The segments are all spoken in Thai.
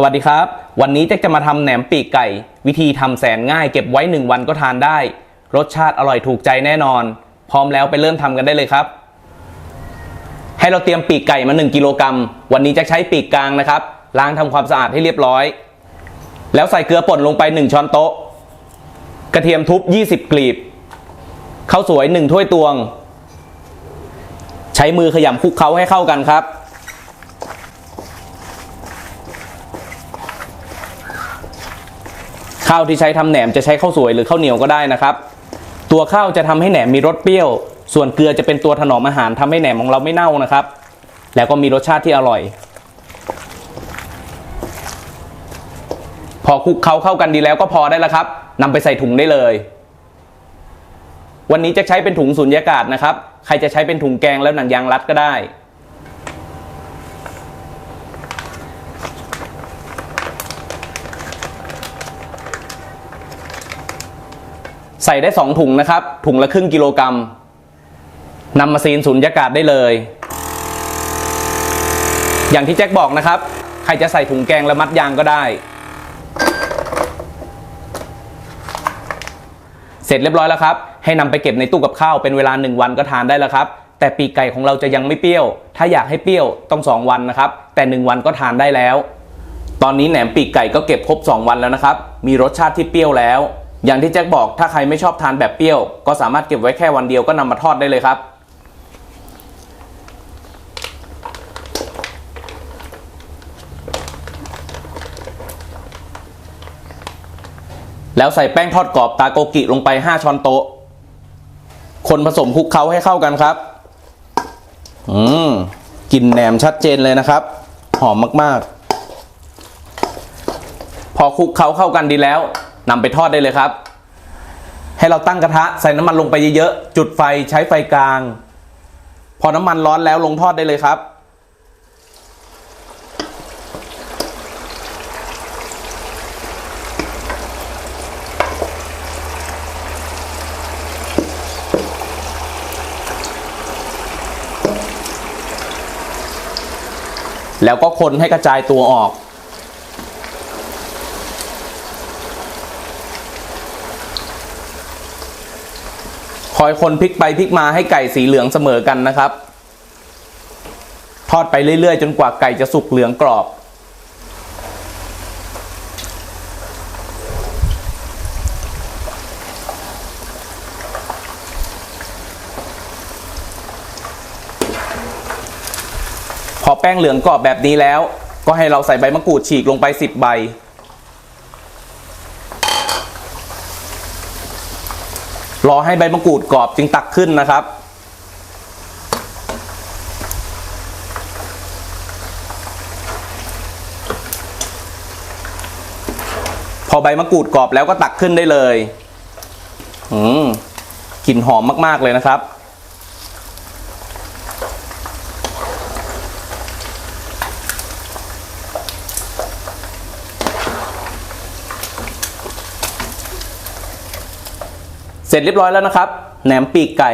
สวัสดีครับ วันนี้แจ็คจะมาทำแหนมปีกไก่ วิธีทำแสนง่ายเก็บไว้ 1 วันก็ทานได้ รสชาติอร่อยถูกใจแน่นอน พร้อมแล้วไปเริ่มทำกันได้เลยครับ ให้เราเตรียมปีกไก่มา 1กิโลกรัมวันนี้จะใช้ปีกกลางนะครับ ล้างทำความสะอาดให้เรียบร้อย แล้วใส่เกลือป่นลงไป 1 ช้อนโต๊ะ กระเทียมทุบ 20 กลีบข้าวสวย 1 ถ้วยตวง ใช้มือขยำคลุกเคล้าให้เข้ากันครับ ข้าวที่ใช้ทำแหนมจะใช้ข้าวสวยหรือข้าวเหนียวก็ได้นะครับ ตัวข้าวจะทำให้แหนมมีรสเปรี้ยว ส่วนเกลือจะเป็นตัวถนอมอาหารทำให้แหนมของเราไม่เน่านะครับ แล้วก็มีรสชาติที่อร่อย พอคลุกเคล้าเข้ากันดีแล้วก็พอได้แล้วครับนำไปใส่ถุงได้เลย วันนี้จะใช้เป็นถุงสุญญากาศนะครับ ใครจะใช้เป็นถุงแกงแล้วหนังยางรัดก็ได้ ใส่ได้ 2 ถุงนะครับ ถุงละครึ่งกิโลกรัมนำมาซีนสุญญากาศได้เลย อย่างที่แจ็คบอกนะครับ ใครจะใส่ถุงแกงและมัดยางก็ได้ เสร็จเรียบร้อยแล้วครับ ให้นำไปเก็บในตู้กับข้าวเป็นเวลา 1 วันก็ทานได้แล้วครับ แต่ปีกไก่ของเราจะยังไม่เปรี้ยว ถ้าอยากให้เปรี้ยวต้อง 2 วันนะครับ แต่ 1 วันก็ทานได้แล้ว ตอนนี้แหนมปีกไก่ก็เก็บครบ 2 วันแล้วนะครับ มีรสชาติที่เปรี้ยวแล้ว อย่างที่แจ็คบอกถ้าใครไม่ชอบทานแบบเปรี้ยว ก็สามารถเก็บไว้แค่วันเดียวก็นำมาทอดได้เลยครับแล้วใส่แป้งทอดกรอบตาโกกิลงไป 5 ช้อนโต๊ะ คนผสมคลุกเคล้าให้เข้ากันครับ อืมกลิ่นแหนมชัดเจนเลยนะครับ หอมมาก ๆ พอคลุกเคล้าเข้ากันดีแล้ว นำไปทอดได้เลยครับ ให้เราตั้งกระทะใส่น้ำมันลงไปเยอะๆ จุดไฟใช้ไฟกลาง พอน้ำมันร้อนแล้วลงทอดได้เลยครับ แล้วก็คนให้กระจายตัวออก คอยคนพลิกไปพลิกมาให้ไก่สีเหลืองเสมอกันนะครับ ทอดไปเรื่อยๆ จนกว่าไก่จะสุกเหลืองกรอบ พอแป้งเหลืองกรอบแบบนี้แล้ว ก็ให้เราใส่ใบมะกรูดฉีกลงไป 10 ใบ รอให้ใบมะกรูดกรอบจึงตักขึ้นนะครับ พอใบมะกรูดกรอบแล้วก็ตักขึ้นได้เลย อืมกลิ่นหอมมาก ๆ เลยนะครับ เสร็จเรียบร้อยแล้วนะครับ แหนมปีกไก่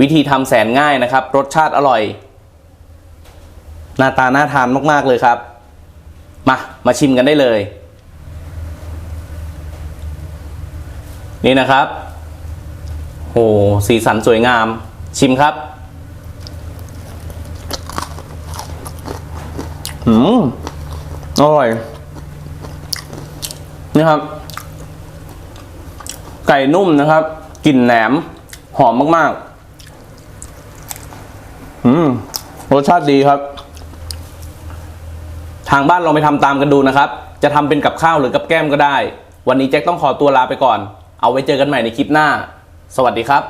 วิธีทำแสนง่ายนะครับ รสชาติอร่อย หน้าตาน่าทานมาก ๆ เลยครับ มา มาชิมกันได้เลย นี่นะครับโอ้สีสันสวยงาม ชิมครับอืมอร่อย นี่ครับ ไก่นุ่มนะครับกลิ่นแหนมหอมมากๆ อืมรสชาติดีครับ ทางบ้านลองไปทำตามกันดูนะครับ จะทำเป็นกับข้าวหรือกับแก้มก็ได้ วันนี้แจ็คต้องขอตัวลาไปก่อน เอาไว้เจอกันใหม่ในคลิปหน้า สวัสดีครับ